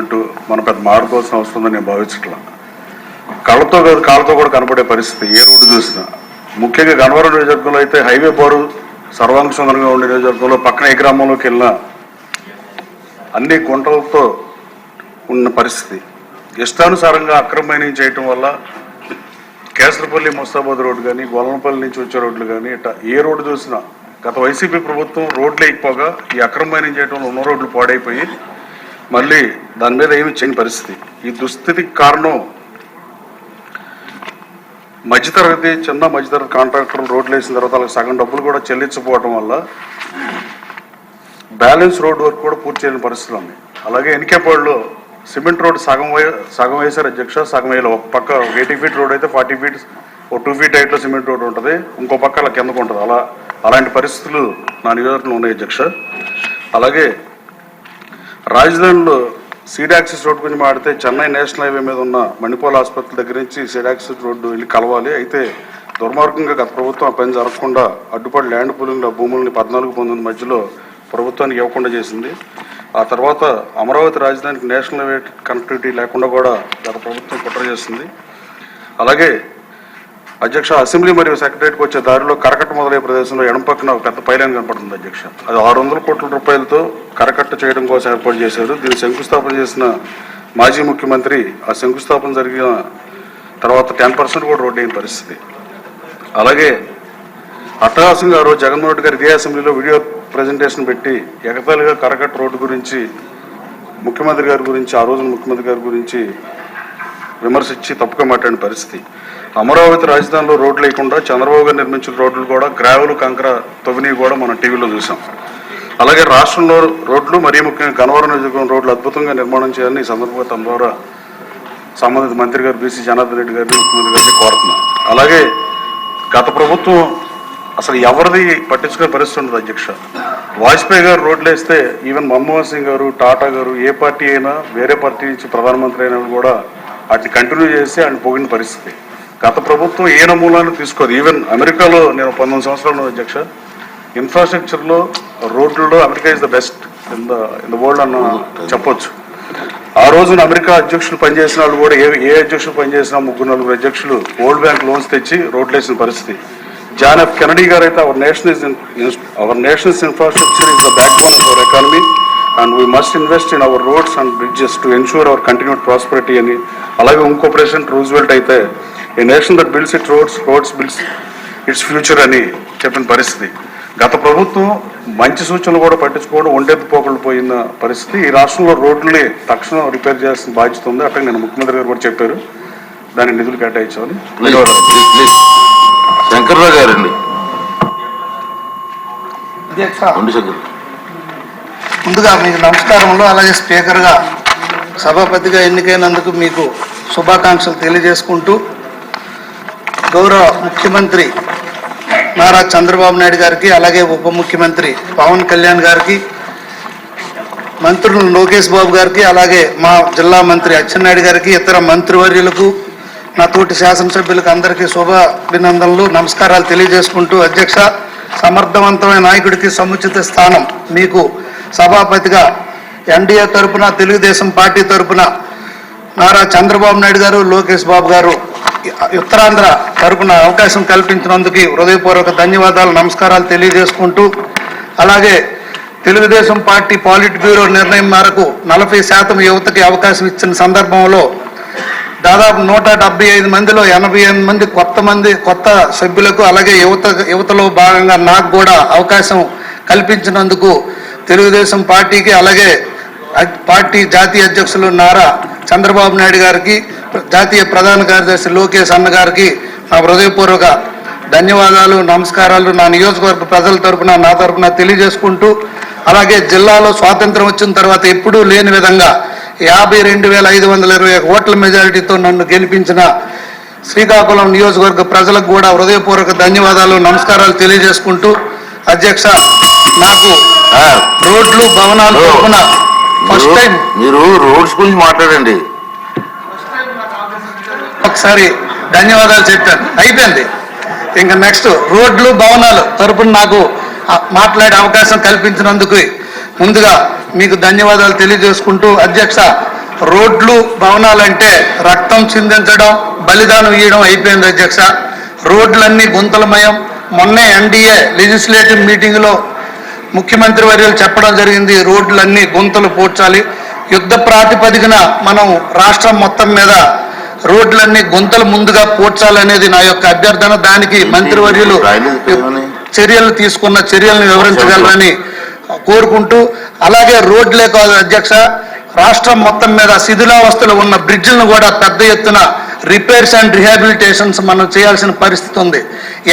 చెప్పినట్టు మనం పెద్ద మారుకోవాల్సిన అవసరం ఉందని నేను భావించట్లా. కళ్ళతో కాదు కాళ్ళతో కూడా కనపడే పరిస్థితి ఏ రోడ్డు చూసినా. ముఖ్యంగా గన్నవరం నియోజకవర్గంలో అయితే హైవే బోరు సర్వాంగ సుందరంగా ఉండే నియోజకవర్గంలో పక్కన ఏ గ్రామంలోకి వెళ్ళినా అన్ని గుంటలతో ఉన్న పరిస్థితి. ఇష్టానుసారంగా అక్రమమైన చేయటం వల్ల కేసరపల్లి ముస్తాబాద్ రోడ్డు కానీ గొల్లనపల్లి నుంచి వచ్చే రోడ్లు కానీ ఇట్లా ఏ రోడ్డు చూసినా గత వైసీపీ ప్రభుత్వం రోడ్లు వేయకపోగా ఈ అక్రమమైన చేయటంలో ఉన్న రోడ్లు పాడైపోయి మళ్ళీ దాని మీద ఏమి చేయని పరిస్థితి. ఈ దుస్థితికి కారణం మధ్యతరగతి చిన్న మధ్యతరగతి కాంట్రాక్టర్లు రోడ్లు వేసిన తర్వాత వాళ్ళకి సగం డబ్బులు కూడా చెల్లించకపోవడం వల్ల బ్యాలెన్స్ రోడ్ వర్క్ కూడా పూర్తి చేయని పరిస్థితులు ఉన్నాయి. అలాగే ఎన్కేపాడులో సిమెంట్ రోడ్ సగం వే సగం వేశారు అధ్యక్ష సగం వేయాలి ఒక పక్క ఎయిటీ ఫీట్ రోడ్ అయితే ఫార్టీ ఫీట్ ఒక టూ ఫీట్ హైట్లో సిమెంట్ రోడ్ ఉంటుంది. ఇంకో పక్క అలా కిందకు ఉంటుంది. అలా అలాంటి పరిస్థితులు నా నియోజకవర్గంలో ఉన్నాయి అధ్యక్ష. అలాగే రాజధానిలో సీడాక్సిస్ రోడ్ గురించి మాడితే చెన్నై నేషనల్ హైవే మీద ఉన్న మణిపాల్ ఆసుపత్రి దగ్గర నుంచి సీడాక్సిస్ రోడ్డు వెళ్ళి కలవాలి. అయితే దుర్మార్గంగా గత ప్రభుత్వం ఆ పని జరగకుండా అడ్డుపడి ల్యాండ్ పూలింగ్లో భూములని పద్నాలుగు పంతొమ్మిది మధ్యలో ప్రభుత్వానికి ఇవ్వకుండా చేసింది. ఆ తర్వాత అమరావతి రాజధానికి నేషనల్ హైవే కనెక్టివిటీ లేకుండా కూడా గత ప్రభుత్వం కుట్ర చేసింది. అలాగే అధ్యక్ష అసెంబ్లీ మరియు సెక్రటరీకి వచ్చే దారిలో కరకట్ట మొదలయ్యే ప్రదేశంలో ఎడం పక్కన ఒక పెద్ద పైలాన్ కనపడుతుంది అధ్యక్ష. అది ఆరు వందల కోట్ల రూపాయలతో కరకట్ట చేయడం కోసం ఏర్పాటు చేశారు. దీన్ని శంకుస్థాపన చేసిన మాజీ ముఖ్యమంత్రి ఆ శంకుస్థాపన జరిగిన తర్వాత టెన్ పర్సెంట్ కూడా రోడ్ అయిన పరిస్థితి. అలాగే అట్టహాసంగా ఆ రోజు జగన్మోహన్ రెడ్డి గారు ఇదే అసెంబ్లీలో వీడియో ప్రజెంటేషన్ పెట్టి ఎగతాళిగా కరకట్ట రోడ్డు గురించి ముఖ్యమంత్రి గారి గురించి ఆ రోజున ముఖ్యమంత్రి గారి గురించి విమర్శించి తప్పుగా మాట్లాడిన పరిస్థితి. అమరావతి రాజధానిలో రోడ్లు లేకుండా చంద్రబాబు గారు నిర్మించిన రోడ్లు కూడా గ్రావెల్ కంకర తవ్వినవి కూడా మనం టీవీలో చూసాం. అలాగే రాష్ట్రంలో రోడ్లు మరీ ముఖ్యంగా గనవరం నియోజకవర్గం రోడ్లు అద్భుతంగా నిర్మాణం చేయాలని ఈ సందర్భంగా తమ ద్వారా సంబంధిత మంత్రి గారు బీసీ జనార్దన్ రెడ్డి గారిని ముఖ్యమంత్రి గారిని కోరుతున్నాను అలాగే గత ప్రభుత్వం అసలు ఎవరిది పట్టించుకునే పరిస్థితి ఉండదు అధ్యక్ష. వాజ్పేయి గారు రోడ్లు వేస్తే ఈవెన్ మన్మోహన్ సింగ్ గారు టాటా గారు ఏ పార్టీ అయినా వేరే పార్టీ నుంచి ప్రధానమంత్రి అయినా కూడా వాటిని కంటిన్యూ చేసి ఆయన పోగిన పరిస్థితి. గత ప్రభుత్వం ఏ నమూనాను తీసుకోదు ఈవెన్ అమెరికాలో నేను పంతొమ్మిది సంవత్సరాలు అధ్యక్ష ఇన్ఫ్రాస్ట్రక్చర్లో రోడ్లలో America is the best in the in the world అన్న చెప్పొచ్చు. ఆ రోజున అమెరికా అధ్యక్షులు పనిచేసిన వాళ్ళు కూడా ఏ ఏ అధ్యక్షులు పనిచేసినా ముగ్గురు నలుగురు అధ్యక్షులు వరల్డ్ బ్యాంక్ లోన్స్ తెచ్చి రోడ్లు వేసిన పరిస్థితి. జాన్ ఎఫ్ కెనడీ గారు అయితే our nation is our nation's infrastructure is the backbone of our economy and we must invest in our roads and bridges to ensure our continued prosperity అని. అలాగే ఇంకో president Roosevelt అయితే a nation that builds it roads roads builds its future అని చెప్పిన పరిస్థితి. గత ప్రభుత్వం మంచి సూచనలు కూడా పట్టించుకోవడం ఒండెద్దు పోకలు పోయిన పరిస్థితి. ఈ రాష్ట్రంలో రోడ్లని తక్షణం రిపేర్ చేయాల్సిన బాధ్యత ఉంది. అట్లా నేను ముఖ్యమంత్రి గారు కూడా చెప్పారు. దాని నిధులు కేటాయించామని శంకర్రావు గారండి. ముందుగా మీకు నమస్కారములు. అలాగే స్పీకర్గా సభాపతిగా ఎన్నికైనందుకు మీకు శుభాకాంక్షలు తెలియజేసుకుంటూ గౌరవ ముఖ్యమంత్రి నారా చంద్రబాబు నాయుడు గారికి అలాగే ఉప ముఖ్యమంత్రి పవన్ కళ్యాణ్ గారికి మంత్రులు లోకేష్ బాబు గారికి అలాగే మా జిల్లా మంత్రి అచ్చెన్నాయుడు గారికి ఇతర మంత్రివర్యులకు నా తోటి శాసనసభ్యులకు అందరికీ శుభాభినందనలు నమస్కారాలు తెలియజేసుకుంటూ అధ్యక్ష సమర్థవంతమైన నాయకుడికి సముచిత స్థానం మీకు సభాపతిగా ఎన్డీఏ తరపున తెలుగుదేశం పార్టీ తరపున నారా చంద్రబాబు నాయుడు గారు లోకేష్ బాబు గారు ఉత్తరాంధ్ర తరపున అవకాశం కల్పించినందుకు హృదయపూర్వక ధన్యవాదాలు నమస్కారాలు తెలియజేసుకుంటూ అలాగే తెలుగుదేశం పార్టీ పాలిట్ బ్యూరో నిర్ణయం మేరకు నలభై శాతం యువతకి అవకాశం ఇచ్చిన సందర్భంలో దాదాపు నూట డెబ్బై ఐదు మందిలో ఎనభై ఎనిమిది మంది కొత్త మంది కొత్త సభ్యులకు అలాగే యువత యువతలో భాగంగా నాకు కూడా అవకాశం కల్పించినందుకు తెలుగుదేశం పార్టీకి అలాగే పార్టీ జాతీయ అధ్యక్షులు నారా చంద్రబాబు నాయుడు గారికి జాతీయ ప్రధాన కార్యదర్శి లోకేష్ అన్న గారికి నా హృదయపూర్వక ధన్యవాదాలు నమస్కారాలు. నా నియోజకవర్గ ప్రజల తరపున నా తరపున తెలియజేసుకుంటూ అలాగే జిల్లాలో స్వాతంత్రం వచ్చిన తర్వాత ఎప్పుడూ లేని విధంగా యాభై రెండు వేల ఐదు వందల ఇరవై ఒక ఓట్ల మెజారిటీతో నన్ను గెలిపించిన శ్రీకాకుళం నియోజకవర్గ ప్రజలకు కూడా హృదయపూర్వక ధన్యవాదాలు నమస్కారాలు తెలియజేసుకుంటూ అధ్యక్ష నాకు రోడ్లు భవనాలు తరపున ఫస్ట్ మీరు- టైం మీరు రోడ్స్ గురించి మాట్లాడండి. ఒకసారి ధన్యవాదాలు చెప్పాను. అయిపోయింది. ఇంకా నెక్స్ట్ రోడ్లు భవనాలు తరపున నాకు మాట్లాడే అవకాశం కల్పించినందుకు ముందుగా మీకు ధన్యవాదాలు తెలియజేసుకుంటూ అధ్యక్ష రోడ్లు భవనాలంటే రక్తం చిందించడం బలిదానం ఇవ్వడం అయిపోయింది అధ్యక్ష. రోడ్లన్నీ గుంతలమయం. మొన్నే ఎన్డీఏ లెజిస్లేటివ్ మీటింగ్లో ముఖ్యమంత్రి వర్యులు చెప్పడం జరిగింది రోడ్లన్నీ గుంతలు పూడ్చాలి. యుద్ధ ప్రాతిపదికన మనం రాష్ట్రం మొత్తం మీద రోడ్లన్నీ గుంతలు ముందుగా పూడ్చాలనేది నా యొక్క అభ్యర్థన. దానికి మంత్రివర్యులు చర్యలు తీసుకున్న చర్యలను వివరించగలరని కోరుకుంటూ అలాగే రోడ్లే కాదు అధ్యక్ష రాష్ట్రం మొత్తం మీద శిథిలావస్థలో ఉన్న బ్రిడ్జిలను కూడా పెద్ద ఎత్తున రిపేర్స్ అండ్ రిహాబిలిటేషన్స్ మనం చేయాల్సిన పరిస్థితి ఉంది.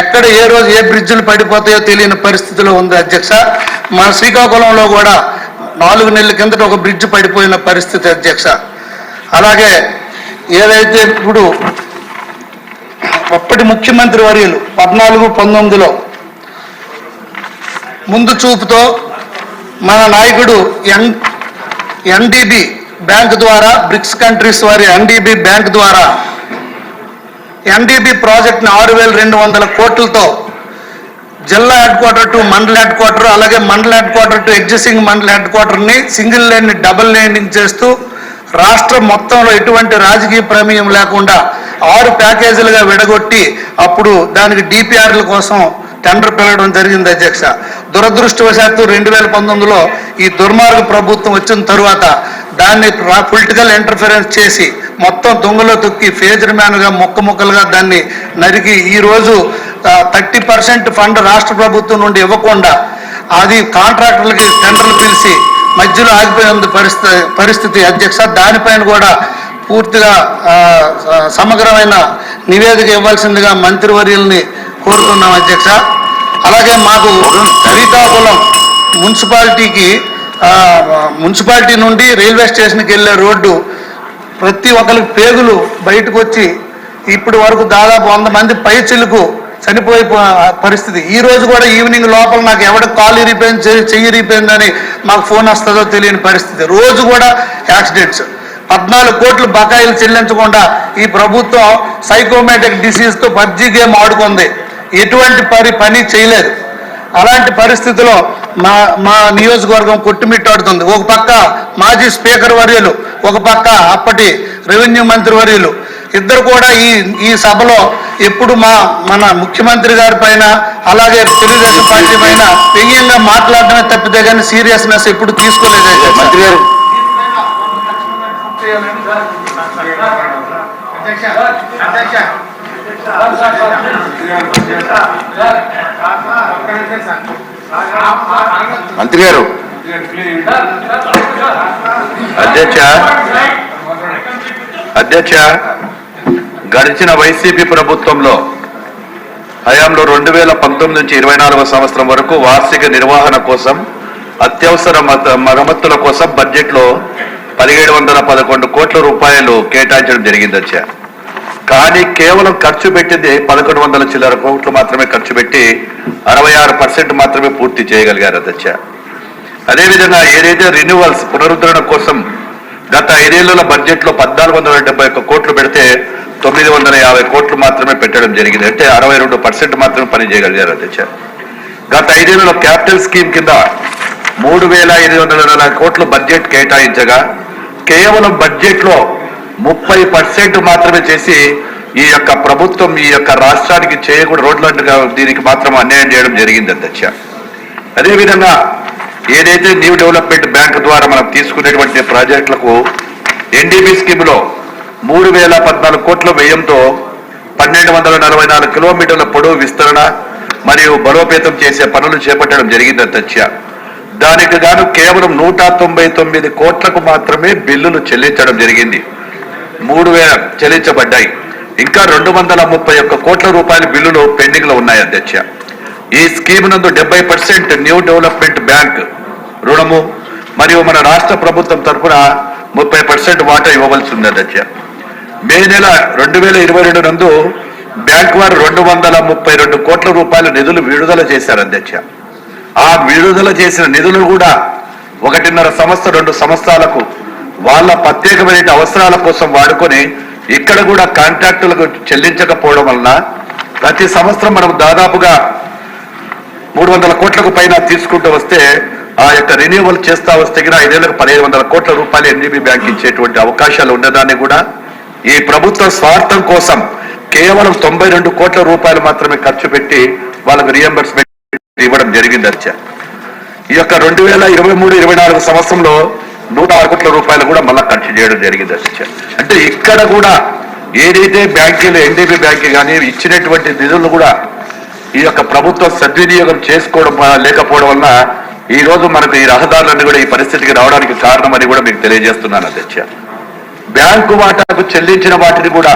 ఎక్కడ ఏ రోజు ఏ బ్రిడ్జిలు పడిపోతాయో తెలియని పరిస్థితిలో ఉంది అధ్యక్ష. మన శ్రీకాకుళంలో కూడా నాలుగు నెలల కిందట ఒక బ్రిడ్జ్ పడిపోయిన పరిస్థితి అధ్యక్ష. అలాగే ఏదైతే ఇప్పుడు అప్పటి ముఖ్యమంత్రి వర్యులు పద్నాలుగు పంతొమ్మిదిలో ముందు చూపుతో మన నాయకుడు ఎన్ ఎన్డిబి బ్యాంక్ ద్వారా బ్రిక్స్ కంట్రీస్ వారి ఎన్డిబి బ్యాంక్ ద్వారా ఎన్డిబి ప్రాజెక్ట్ని ఆరు వేల రెండు వందల కోట్లతో జిల్లా హెడ్ క్వార్టర్ టు మండల హెడ్ క్వార్టర్ అలాగే మండల హెడ్ క్వార్టర్ టు ఎగ్జిస్టింగ్ మండల హెడ్ క్వార్టర్ని సింగిల్ లేన్ని డబుల్ లేనింగ్ చేస్తూ రాష్ట్రం మొత్తంలో ఎటువంటి రాజకీయ ప్రమేయం లేకుండా ఆరు ప్యాకేజీలుగా విడగొట్టి అప్పుడు దానికి డిపిఆర్ల కోసం టెండర్ పిలవడం జరిగింది అధ్యక్ష. దురదృష్టవశాత్తు రెండు వేల పంతొమ్మిదిలో ఈ దుర్మార్గ ప్రభుత్వం వచ్చిన తరువాత దాన్ని పొలిటికల్ ఇంటర్ఫరెన్స్ చేసి మొత్తం దొంగలో తొక్కి ఫేజర్ మ్యాన్గా మొక్క మొక్కలుగా దాన్ని నరికి ఈరోజు థర్టీ పర్సెంట్ ఫండ్ రాష్ట్ర ప్రభుత్వం నుండి ఇవ్వకుండా అది కాంట్రాక్టర్లకి టెండర్లు పిలిచి మధ్యలో ఆగిపోయిన పరిస్థితి పరిస్థితి అధ్యక్ష. దానిపైన కూడా పూర్తిగా సమగ్రమైన నివేదిక ఇవ్వాల్సిందిగా మంత్రివర్యుల్ని కోరుతున్నాం అధ్యక్ష. అలాగే మాకు శ్రీకాకుళం మున్సిపాలిటీకి మున్సిపాలిటీ నుండి రైల్వే స్టేషన్కి వెళ్ళే రోడ్డు ప్రతి ఒక్కరికి పేగులు బయటకు వచ్చి ఇప్పటి వరకు దాదాపు వంద మంది పై చిలుకు చనిపోయే పరిస్థితి. ఈ రోజు కూడా ఈవినింగ్ లోపల నాకు ఎవడ కాలు ఇరిపోయింది చెయ్యి ఇరిపోయిందని మాకు ఫోన్ వస్తుందో తెలియని పరిస్థితి. రోజు కూడా యాక్సిడెంట్స్. పద్నాలుగు కోట్లు బకాయిలు చెల్లించకుండా ఈ ప్రభుత్వం సైకోమేటిక్ డిసీజ్తో పబ్జీ గేమ్ ఆడుకుంది. ఎటువంటి పని పని చేయలేదు. అలాంటి పరిస్థితిలో మా మా నియోజకవర్గం కొట్టుమిట్టాడుతుంది. ఒక పక్క మాజీ స్పీకర్ వర్యులు ఒక పక్క అప్పటి రెవెన్యూ మంత్రి వర్యులు. ఇద్దరు కూడా ఈ ఈ సభలో ఎప్పుడు మా మన ముఖ్యమంత్రి గారి పైన అలాగే తెలుగుదేశం పార్టీ పైన వ్యంగ్యంగా మాట్లాడడమే తప్పితే కానీ సీరియస్నెస్ ఎప్పుడు తీసుకోలేదు అధ్యక్ష. మంత్రి గారు. మంత్రి గారు అధ్యక్ష. అధ్యక్ష. గడిచిన వైసీపీ ప్రభుత్వంలో హయాంలో రెండు వేల పంతొమ్మిది నుంచి ఇరవై నాలుగో సంవత్సరం వరకు వార్షిక నిర్వహణ కోసం అత్యవసర మత- మరమ్మతుల కోసం బడ్జెట్లో పదిహేడు వందల పదకొండు కోట్ల రూపాయలు కేటాయించడం జరిగింది కానీ కేవలం ఖర్చు పెట్టింది పదకొండు వందల చిల్లర కోట్లు మాత్రమే ఖర్చు పెట్టి అరవై ఆరు పర్సెంట్ మాత్రమే పూర్తి చేయగలిగారు అధ్యక్ష. అదేవిధంగా ఏదైతే రెన్యువల్స్ పునరుద్ధరణ కోసం గత ఐదేళ్ళ బడ్జెట్లో పద్నాలుగు వందల డెబ్బై ఒక్క కోట్లు పెడితే తొమ్మిది వందల యాభై కోట్లు మాత్రమే పెట్టడం జరిగింది. అంటే అరవై రెండు పర్సెంట్ మాత్రమే పని చేయగలిగారు అధ్యక్ష. గత ఐదేళ్ళలో క్యాపిటల్ స్కీమ్ కింద మూడు వేల ఎనిమిది వందల నలభై కోట్లు బడ్జెట్ కేటాయించగా కేవలం బడ్జెట్లో ముప్పై పర్సెంట్ మాత్రమే చేసి ఈ యొక్క ప్రభుత్వం ఈ యొక్క రాష్ట్రానికి చేయకూడదు రోడ్లంటగా దీనికి మాత్రం అన్యాయం చేయడం జరిగింది అధ్యక్ష. అదేవిధంగా ఏదైతే న్యూ డెవలప్మెంట్ బ్యాంక్ ద్వారా మనం తీసుకునేటువంటి ప్రాజెక్టులకు ఎన్డీబీ స్కీమ్లో మూడు వేల పద్నాలుగు కోట్ల వ్యయంతో పన్నెండు వందల నలభై నాలుగు కిలోమీటర్ల పొడవు విస్తరణ మరియు బలోపేతం చేసే పనులు చేపట్టడం జరిగింది అధ్యక్ష. దానికి గాను కేవలం నూట తొంభై తొమ్మిది కోట్లకు మాత్రమే బిల్లులు చెల్లించడం జరిగింది. మూడు వేల చెల్లించబడ్డాయి. ఇంకా రెండు వందల ముప్పై ఒక్క కోట్ల రూపాయల బిల్లులు పెండింగ్లో ఉన్నాయి అధ్యక్ష ఈ స్కీమ్ నందు డెబ్బై పర్సెంట్ న్యూ డెవలప్మెంట్ బ్యాంక్ రుణము మరియు మన రాష్ట్ర ప్రభుత్వం తరఫున ముప్పై పర్సెంట్ వాటా ఇవ్వవలసి ఉంది అధ్యక్ష మే నెల రెండు వేల ఇరవై రెండు నందు బ్యాంక్ వారు రెండు వందల ముప్పై రెండు కోట్ల రూపాయల నిధులు విడుదల చేశారు అధ్యక్ష ఆ విడుదల చేసిన నిధులు కూడా ఒకటిన్నర సంవత్సరం రెండు సంవత్సరాలకు వాళ్ళ ప్రత్యేకమైన అవసరాల కోసం వాడుకొని ఇక్కడ కూడా కాంట్రాక్టులకు చెల్లించకపోవడం వలన ప్రతి సంవత్సరం మనం దాదాపుగా మూడు వందల కోట్లకు పైన తీసుకుంటూ వస్తే ఆ యొక్క రెన్యూవల్ చేస్తా వస్తే గిన ఐదేళ్ళకు పదిహేను వందల కోట్ల రూపాయలు ఎన్డీబీ బ్యాంక్ ఇచ్చేటువంటి అవకాశాలు ఉండదాన్ని కూడా ఈ ప్రభుత్వ స్వార్థం కోసం కేవలం తొంభై రెండు కోట్ల రూపాయలు మాత్రమే ఖర్చు పెట్టి వాళ్ళకు రియంబర్స్మెంట్ ఇవ్వడం జరిగింది అచ్చ. ఈ యొక్క రెండు వేల ఇరవై మూడు ఇరవై నాలుగు సంవత్సరంలో నూట ఆరు కోట్ల రూపాయలు కూడా మళ్ళా ఖర్చు చేయడం జరిగింది అసలు. అంటే ఇక్కడ కూడా ఏదైతే బ్యాంకులు ఎన్డీబీ బ్యాంక్ కానీ ఇచ్చినటువంటి నిధులు కూడా ఈ యొక్క ప్రభుత్వం సద్వినియోగం చేసుకోవడం లేకపోవడం వల్ల ఈ రోజు మనకు ఈ రహదారులన్నీ కూడా ఈ పరిస్థితికి రావడానికి కారణమని కూడా మీకు తెలియజేస్తున్నాను అధ్యక్ష. బ్యాంకు వాటాకు చెల్లించిన వాటిని కూడా